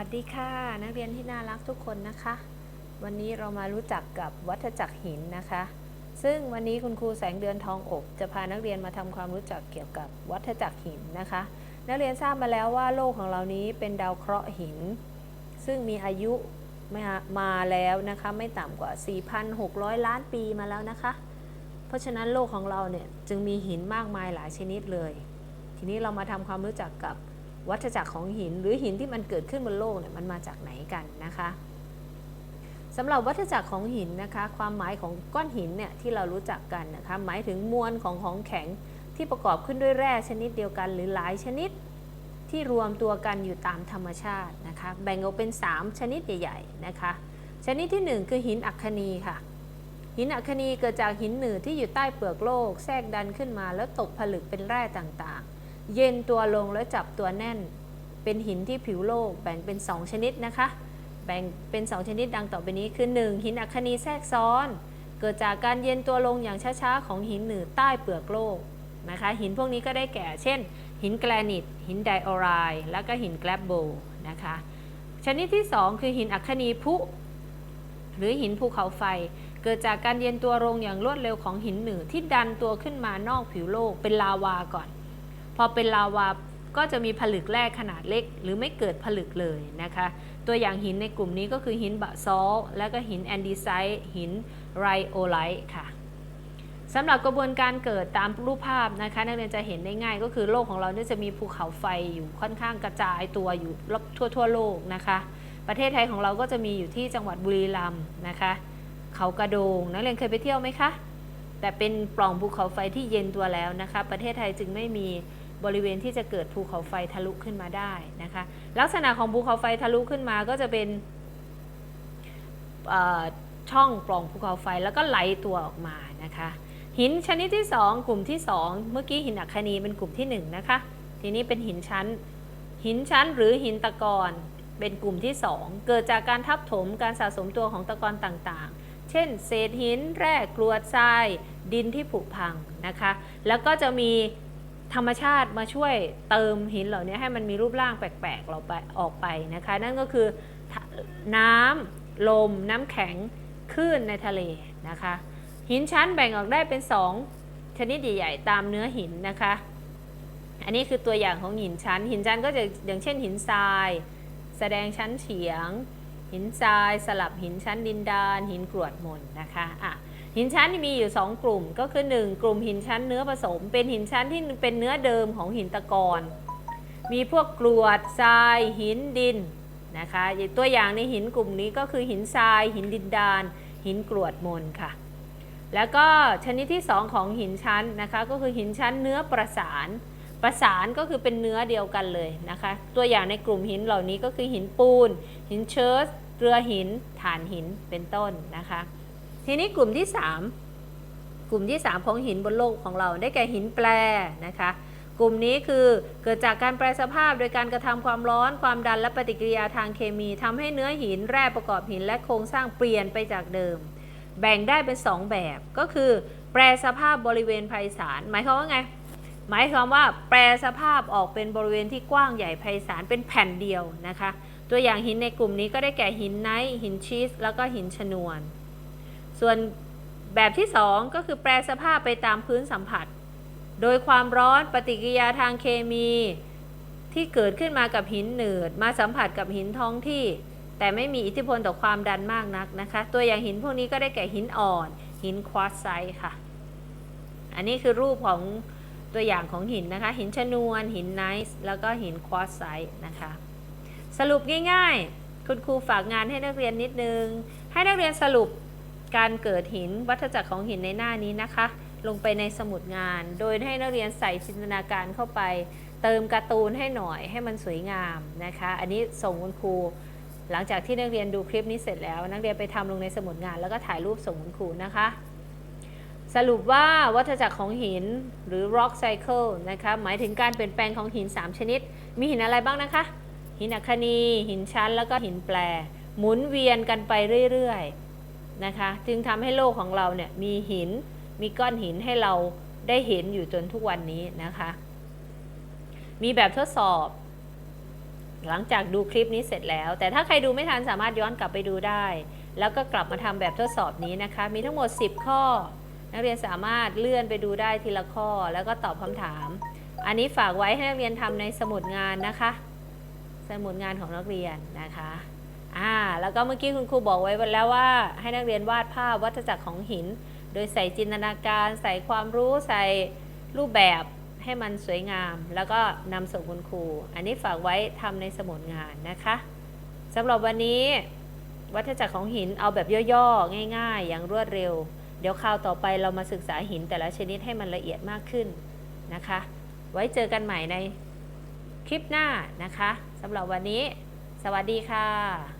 วัสดีค่ะนักเรียนที่น่ารักทุกคนนะคะ วันนี้เรามารู้จักกับวัฏจักรหินนะคะ ซึ่งวันนี้คุณครูแสงเดือนทองอกจะพานักเรียนมาทำความรู้จักเกี่ยวกับวัฏจักรหินนะคะ นักเรียนทราบมาแล้วว่าโลกของเรานี้เป็นดาวเคราะห์หิน ซึ่งมีอายุมามาแล้วนะคะไม่ต่ำกว่า 4,600 ล้านปีมาแล้วนะคะ เพราะฉะนั้นโลกของเราเนี่ยจึงมีหินมากมายหลายชนิดเลย ทีนี้เรามาทำความรู้จักกับ วัฏจักรของหิน หรือหินที่มันเกิดขึ้นบนโลกเนี่ยมันมาจากไหนกันนะคะสำหรับวัฏจักรของหินนะคะ ความหมายของก้อนหินเนี่ยที่เรารู้จักกันนะคะหมายถึงมวลของของแข็งที่ประกอบขึ้นด้วยแร่ชนิดเดียวกันหรือหลายชนิดที่รวมตัวกันอยู่ตามธรรมชาตินะคะ แบ่งออกเป็น 3 ชนิดใหญ่ๆนะคะ ชนิดที่ 1 คือหินอัคนีค่ะ หินอัคคนีเกิดจากหินหนืดที่อยู่ใต้เปลือกโลก แทรกดันขึ้นมาแล้วตกผลึกเป็นแร่ต่างๆ เย็นตัวลงแล้วจับตัวแน่น เป็นหินที่ผิวโลกแบ่งเป็น 2 ชนิดนะคะ แบ่งเป็น 2 ชนิดดังต่อไปนี้คือ 1. หินอัคนีแทรกซ้อน เกิดจากการเย็นตัวลงอย่างช้าๆ ของหินเหนืดใต้เปลือกโลกนะคะหินพวกนี้ก็ได้แก่ เช่น หินแกรนิต หินไดออไรด์แล้วก็หินแกลบโบนะคะชนิดที่ 2 คือหินอัคคนีพุหรือหินภูเขาไฟ เกิดจากการเย็นตัวลงอย่างรวดเร็วของหินหนืดที่ดันตัวขึ้นมานอกผิวโลกเป็นลาวาก่อน พอเป็นลาวาก็จะมีผลึกแร่ขนาดเล็ก หรือไม่เกิดผลึกเลยนะคะ ตัวอย่างหินในกลุ่มนี้ก็คือหินบะซอลและก็หินแอนดีไซต์หินไรโอไลท์ค่ะสำหรับกระบวนการเกิดตามรูปภาพนะคะนักเรียนจะเห็นได้ง่ายก็คือโลกของเราเนี่ยจะมีภูเขาไฟอยู่ค่อนข้างกระจายตัวอยู่รอบทั่วทั่วโลกนะคะ ประเทศไทยของเราก็จะมีอยู่ที่จังหวัดบุรีรัมย์นะคะเขากระโดงนักเรียนเคยไปเที่ยวไหมคะแต่เป็นปล่องภูเขาไฟที่เย็นตัวแล้วนะคะ ประเทศไทยจึงไม่มี บริเวณที่จะเกิดภูเขาไฟทะลุขึ้นมาได้นะคะ ลักษณะของภูเขาไฟทะลุขึ้นมาก็จะเป็นช่องปล่องภูเขาไฟแล้วก็ไหลตัวออกมานะคะ หินชนิดที่ 2 กลุ่มที่ 2 เมื่อกี้หินอัคนีเป็นกลุ่มที่ 1 นะคะ ทีนี้เป็นหินชั้น หินชั้นหรือหินตะกอนเป็นกลุ่มที่ 2 เกิดจากการทับถมการสะสมตัวของตะกอนต่างๆ เช่น เศษหิน แร่กรวดทราย ดินที่ผุพังนะคะ แล้วก็จะมี ธรรมชาติมาช่วยเติมหินเหล่านี้ให้มันมีรูปร่างแปลกๆเราไปออกไปนะคะ นั่นก็คือน้ำลมน้ำแข็งคลื่นในทะเลนะคะ หินชั้นแบ่งออกได้เป็น 2 ชนิดใหญ่ๆตามเนื้อหินนะคะ อันนี้คือตัวอย่างของหินชั้น หินชั้นก็จะอย่างเช่นหินทราย แสดงชั้นเฉียง หินทรายสลับหินชั้นดินดาน หินกรวดมนนะคะอะ หินชั้นมีอยู่ 2 กลุ่มก็คือ 1 กลุ่มหินชั้นเนื้อผสม เป็นหินชั้นที่เป็นเนื้อเดิมของหินตะกอนมีพวกกรวดทรายหินดินนะคะตัวอย่างในหินกลุ่มนี้ก็คือหินทราย หินดินดาน หินกรวดมนค่ะ แล้วก็ชนิดที่ 2 ของหินชั้นนะคะก็คือหินชั้นเนื้อประสาน ประสานก็คือเป็นเนื้อเดียวกันเลยนะคะ ตัวอย่างในกลุ่มหินเหล่านี้ก็คือหินปูน หินเชิร์สเรือหิน ฐานหินเป็นต้นนะคะ ทีนี้กลุ่มที่ 3 กลุ่มที่ 3 ของหินบนโลกของเราได้แก่หินแปรนะคะ กลุ่มนี้คือเกิดจากการแปรสภาพโดยการกระทำความร้อน ความดันและปฏิกิริยาทางเคมีทำให้เนื้อหินแร่ประกอบหินและโครงสร้างเปลี่ยนไปจากเดิม แบ่งได้เป็น 2 แบบก็คือ แปรสภาพบริเวณไพศาลหมายความว่าไงหมายความว่าแปรสภาพออกเป็นบริเวณที่กว้างใหญ่ไพศาลเป็นแผ่นเดียวนะคะ ตัวอย่างหินในกลุ่มนี้ก็ได้แก่หินไนท์หินชีสแล้วก็หินชนวน ส่วนแบบที่ 2 ก็คือแปรสภาพไปตามพื้นสัมผัส โดยความร้อนปฏิกิริยาทางเคมีที่เกิดขึ้นมากับหินหนืด มาสัมผัสกับหินท้องที่ แต่ไม่มีอิทธิพลต่อความดันมากนักนะคะ ตัวอย่างหินพวกนี้ก็ได้แก่หินอ่อน หินควอตไซต์ค่ะ อันนี้คือรูปของตัวอย่างของหินนะคะ หินชนวน หินไนซ์แล้วก็หินควอตไซต์นะคะ สรุปง่ายๆ คุณครูฝากงานให้นักเรียนนิดนึง ให้นักเรียนสรุป การเกิดหินวัฏจักรของหินในหน้านี้นะคะ ลงไปในสมุดงาน โดยให้นักเรียนใส่จินตนาการเข้าไป เติมการ์ตูนให้หน่อยให้มันสวยงามนะคะ อันนี้ส่งคุณครู หลังจากที่นักเรียนดูคลิปนี้เสร็จแล้ว นักเรียนไปทำลงในสมุดงาน แล้วก็ถ่ายรูปส่งคุณครูนะคะ สรุปว่าวัฏจักรของหินหรือ rock cycle นะคะหมายถึงการเปลี่ยนแปลงของหิน 3 ชนิด มีหินอะไรบ้างนะคะ หินอัคนีหินชั้นแล้วก็หินแปรหมุนเวียนกันไปเรื่อยๆ นะคะจึงทำให้โลกของเราเนี่ยมีหินมีก้อนหินให้เราได้เห็นอยู่จนทุกวันนี้นะคะ มีแบบทดสอบ หลังจากดูคลิปนี้เสร็จแล้ว แต่ถ้าใครดูไม่ทันสามารถย้อนกลับไปดูได้ แล้วก็กลับมาทำแบบทดสอบนี้นะคะ มีทั้งหมด 10 ข้อ นักเรียนสามารถเลื่อนไปดูได้ทีละข้อแล้วก็ตอบคำถาม อันนี้ฝากไว้ให้นักเรียนทำในสมุดงานนะคะ สมุดงานของนักเรียนนะคะ อ่าแล้วก็เมื่อกี้คุณครูบอกไว้แล้วว่า ให้นักเรียนวาดภาพวัฏจักรของหิน โดยใส่จินตนาการใส่ความรู้ใส่รูปแบบให้มันสวยงาม แล้วก็นำส่งคุณครู อันนี้ฝากไว้ทำในสมุดงานนะคะสำหรับวันนี้วัฏจักรของหินเอาแบบย่อๆ ง่าย ๆ อย่างรวดเร็ว เดี๋ยวคราวต่อไปเรามาศึกษาหินแต่ละชนิดให้มันละเอียดมากขึ้นนะคะ ไว้เจอกันใหม่ในคลิปหน้านะคะสำหรับวันนี้ สวัสดีค่ะ